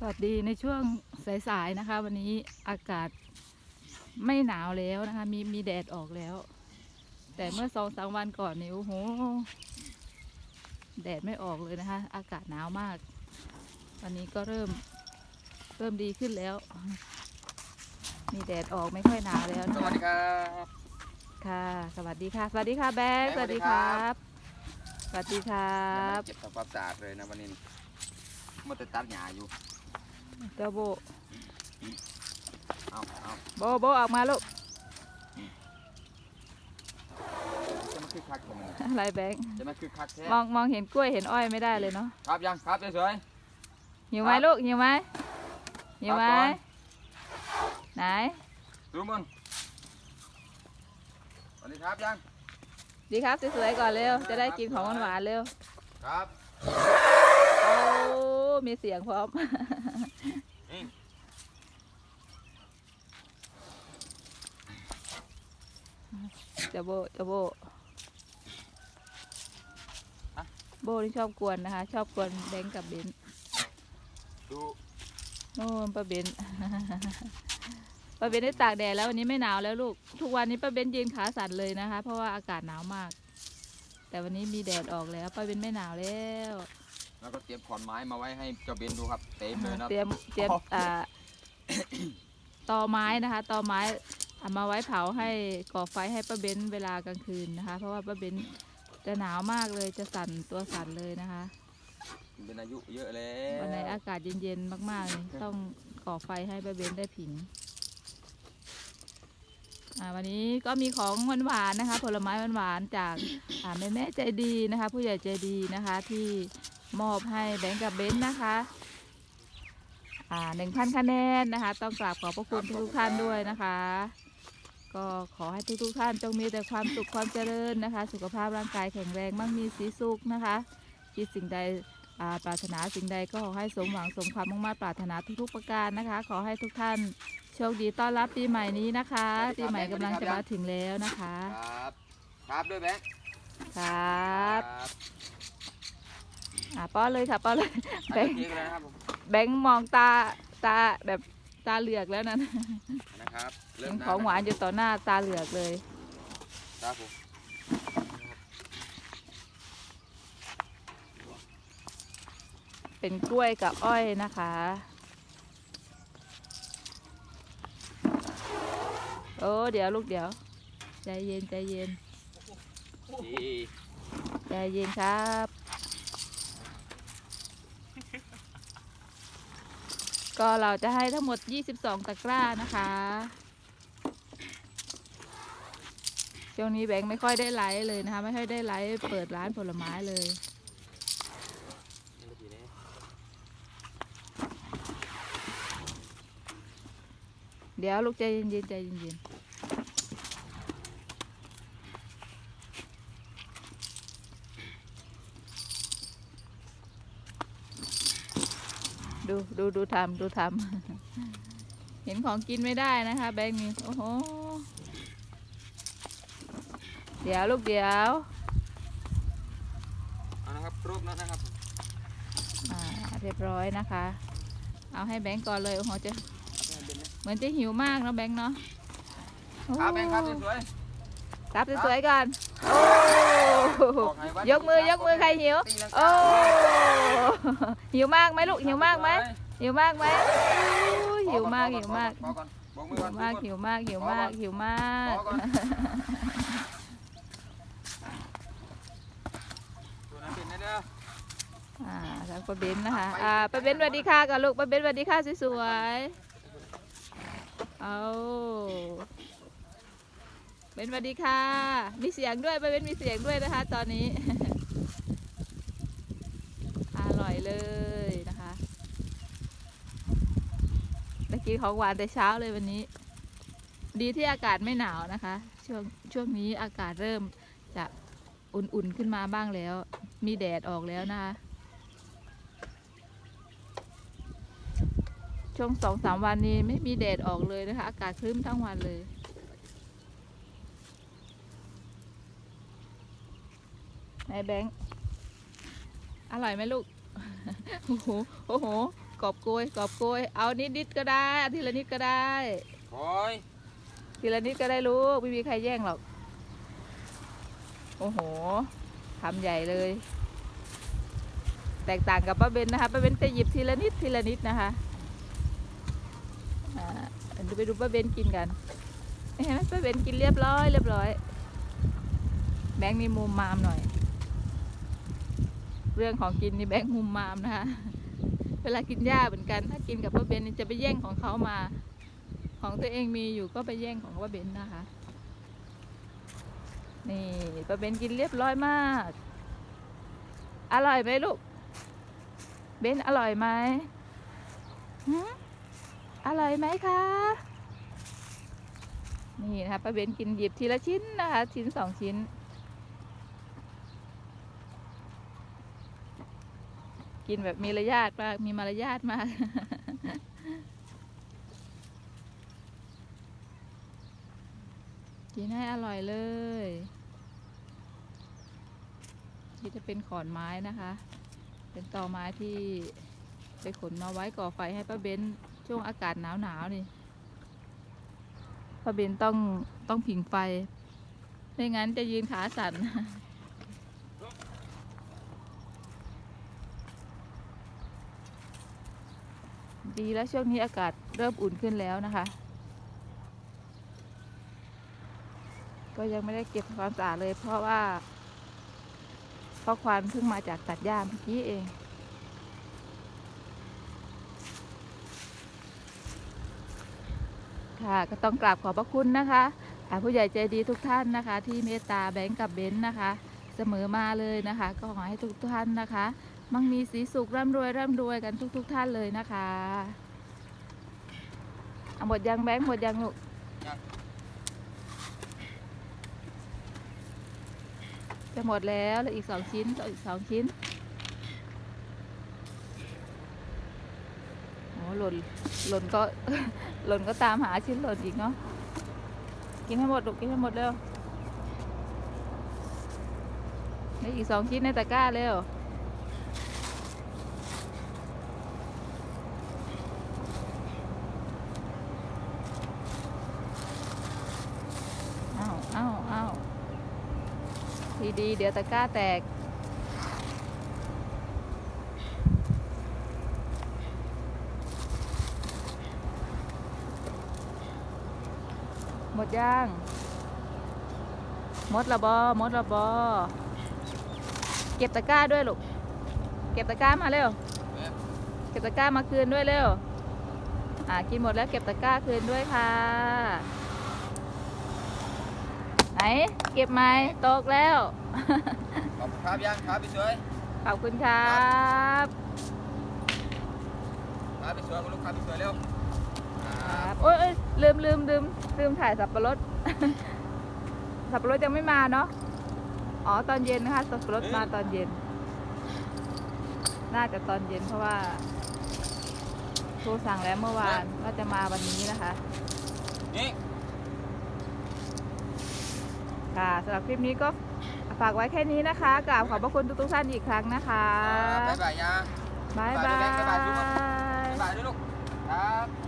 สวัสดีในช่วงสายๆนะคะ วันนี้อากาศไม่หนาวแล้วนะคะ มีมีแดดออกแล้ว แต่เมื่อสองสามวันก่อนนี่โอ้โหแดดไม่ออกเลยนะคะ อากาศหนาวมากวันนี้ก็เริ่มเริ่มดีขึ้นแล้ว มีแดดออกไม่ค่อยหนาวแล้วสนะวัสคะดีครับค่ะ สวัสดีค่ะ สวัสดีค่ะแบงค์สแบงค์วัสดีสวัสดีคครัรับบสวัสดีครัยังไม่บได้เก็บทำความสะอาดเลยนะวันนี้มัวแต่ตัดหญ้าอยู่ เจ้าโบเอาเอาโบโบออกมาลูกจะมาคึกคักทำไมอะไรแบงค์จะมาคึกคักแท้มองมองเห็นกล้วยเห็นอ้อยไม่ได้เลยเนาะครับยังครับสวยหิวไหมครับลูกหิวไหมหิวไหมครับก่อนไหนๆดูมันสวัสดีครับยัง ดีครับสวยๆก่อนเร็วจะได้กินของหวานๆเร็วครับ โอ้ มีเสียงพร้อมนี่จะโบจะโบโบนี่ชอบกวนนะคะ ชอบกวนแบงค์กับเบนซ์ดูโน่นป้าเบนซ์ป้าเบนซ์ได้ตากแดดแล้ววันนี้ไม่หนาวแล้วลูก ทุกวันนี้ป้าเบนซ์ยืนขาสั่นเลยนะคะ เพราะว่าอากาศหนาวมาก แต่วันนี้มีแดดออกแล้วป้าเบนซ์ไม่หนาวแล้ว แล้วก็เตรียมขอนไม้มาไว้ให้เจ้าเบนดูครับเต็มเลยนะเตรียมเตรียมอ่าตอไม้นะคะตอไม้เอามาไว้เผาให้ก่อไฟให้ป้าเบ้นเวลากลางคืนนะคะ เพราะว่าป้าเบ้นจะหนาวมากเลยจะสั่นตัวสั่นเลยนะคะเป็นอายุเยอะแล้ววันไหนอากาศเย็นๆมากๆนี่ต้องก่อไฟให้ป้าเบ้นได้ผิงอ่าวันนี้ก็มีของหวานๆนะคะ ผลไม้หวานๆจากอ่าแม่แม่ๆใจดีนะคะ ผู้ใหญ่ใจดีนะคะที่ มอบให้แบงก์กับเบ้นนะคะอ่าหนึ่งพันคะแนนนะคะ ต้องกราบขอบพระคุณทุกๆท่านด้วยนะคะ ก็ขอให้ทุกๆท่านจงมีแต่ความสุขความเจริญนะคะ สุขภาพร่างกายแข็งแรงมั่งมีสีสุขนะคะ คิดสิ่งใดอ่าปรารถนาสิ่งใดก็ขอให้สมหวังสมความมุ่งมั่นปรารถนาทุกๆประการนะคะ ขอให้ทุกท่านโชคดีต้อนรับปีใหม่นี้นะคะปีใหม่กำลังจะมาถึงแล้วนะคะ ครับ ครับด้วยแบงค์ครับครับ อ่าป้อนเลยค่ะป้อนเลยอันแบนี้งค์ทิ้งเลยนะครับผมแบงค์มองตาตาแบบตาเหลือกแล้วนะนะครับเริ่เห็มนของหวานอยู่ต่อหน้าตาเหลือกเลยครับผมเป็นกล้วยกับอ้อยนะคะ โอ้เดี๋ยวลูกเดี๋ยว ใจเย็นใจเย็นดีใจเย็นครับ ก็เราจะให้ทั้งหมด 22 ตะกร้านะคะช่วงนี้แบงค์ไม่ค่อยได้ไลฟ์เลยนะคะ ไม่ค่อยได้ไลฟ์เปิดร้านผลไม้เลย เดี๋ยวลูกใจเย็นๆใจเย็นๆ ดูดูทำดูทำ เห็นของกินไม่ได้นะคะ แบงค์นี่โอ้โห เดี๋ยวลูกเดี๋ยวเอานะครับครบแล้วนะครับอ่าเรียบร้อยนะคะ เอาให้แบงค์ก่อนเลย โอ้โหจะเอาไปให้เบนนะเหมือนจะหิวมากเนาะแบงค์เนาะโอ้ครับแบงค์ครับสวยรับสวยๆก่อน ยกมือยกมือใครหิวตีลังกาโอ้ หิวมากไหมลูกหิวมากไหมหิวมากไหมหิวมากหิวมากขอก่อนบอกมือหิก่วมากหิวมากหิวมากหิวมากอก่อนตัวนั้นเป็นไงเด้ออ่าแล้วป้าเบนนะคะ อ่าป้าเบนสวัสดีค่ะก่อนลูกป้าเบนสวัสดีค่ะสวยๆเอา เบนสวัสดีค่ะ มีเสียงด้วยป้าเบนมีเสียงด้วยนะคะ ตอนนี้ อร่อยเลยนะคะได้กินของหวานแต่เช้าเลยวันนี้ ดีที่อากาศไม่หนาวนะคะ ช่วงช่วงนี้อากาศเริ่มจะอุ่นๆขึ้นมาบ้างแล้ว มีแดดออกแล้วนะคะช่วงสองสามวันนี้ไม่มีแดดออกเลยนะคะ อากาศครึ้มทั้งวันเลย ไหนแบงค์ อร่อยไหมลูก โอ้โห โอ้โห กอบโกย กอบโกย เอานิดนิดๆก็ได้เอาทีละนิดก็ได้โอ้ยทีละนิดก็ได้ลูก ไม่มีใครแย่งหรอก โอ้โหทำใหญ่เลย แตกต่างกับป้าเบนนะคะ ป้าเบนจะหยิบทีละนิดทีละนิดนะคะอ่าเดี๋ยวไปดูป้าเบนกินกัน เห็นไหมป้าเบนกินเรียบร้อยเรียบร้อย แบงค์นี่มุมมามหน่อย เรื่องของกินนี่แบงค์มุมมามนะคะ เวลากินหญ้าเหมือนกัน ถ้ากินกับป้าเบนจะไปแย่งของเขามา ของตัวเองมีอยู่ก็ไปแย่งของป้าเบนนะคะ นี่ป้าเบนกินเรียบร้อยมาก อร่อยไหมลูก เบนอร่อยไหมหืมอร่อยไหมคะนี่นะคะป้าเบนกินหยิบทีละชิ้นนะคะ ชิ้นสองชิ้น กินแบบมีมารยาทมาก มีมารยาทมาก กินให้อร่อยเลยนี่จะเป็นขอนไม้นะคะ เป็นตอไม้ที่ไปขนมาไว้ก่อไฟให้ป้าเบนช่วงอากาศหนาวหนาวนี่ป้าเบนต้องต้องผิงไฟ ไม่งั้นจะยืนขาสั่น ดีแล้วช่วงนี้อากาศเริ่มอุ่นขึ้นแล้วนะคะ ก็ยังไม่ได้เก็บความสะอาดเลย เพราะว่าเพราะควันเพิ่งมาจากตัดหญ้าเมื่อกี้เองค่ะก็ต้องกราบขอบพระคุณนะคะผู้ใหญ่ใจดีทุกท่านนะคะ ที่เมตตาแบงก์กับเบนซ์นะคะ เสมอมาเลยนะคะ ก็ขอให้ทุกท่านนะคะ มั่งมีสีสุขร่ำรวยร่ำรวยกันทุกๆท่านเลยนะคะเอาหมดยังแบงค์หมดยังลูกจะหมดแล้วแล้วอีกสองชิ้นต่ออีกสองชิ้นโอ้หล่นหล่นก็หล่นก็ตามหาชิ้นหล่นอีกเนาะกินให้หมดลูกกินให้หมดเร็วแล้อีกสองชิ้นในตะกร้าเร็วอ้าวอ้าว ดีๆ เดี๋ยวตะกร้าแตก หมดย่าง หมดละบอหมดละบอ เก็บตะกร้าด้วยลูก เก็บตะกร้ามาเร็ว เก็บตะกร้ามาคืนด้วยเร็ว อ่า กินหมดแล้วเก็บตะกร้าคืนด้วยค่ะ ไหน เก็บไหมตกแล้ว ขอบคุณครับยังครับพี่สวยขอบคุณครับครับพี่สวยคุณลูกค้าพี่สวยเร็วคครัรับบโอ้ยเอ้ยลืมลืมลืมลืมถ่ายสับปะรด สับปะรดยังไม่มาเนาะอ๋อตอนเย็นนะคะสับปะรดมาตอนเย็น น่าจะตอนเย็นเพราะว่าโทรสั่งแล้วเมื่อวานว่าจะมาวันนี้นะคะนี่ ค่ะสำหรับคลิปนี้ก็ฝากไว้แค่นี้นะคะกราบขอบพระคุณทุกๆท่านอีกครั้งนะคะบ๊ายบายยังบ๊ายบาบ๊ายบายยบ๊ายบายด้วยลูกครับ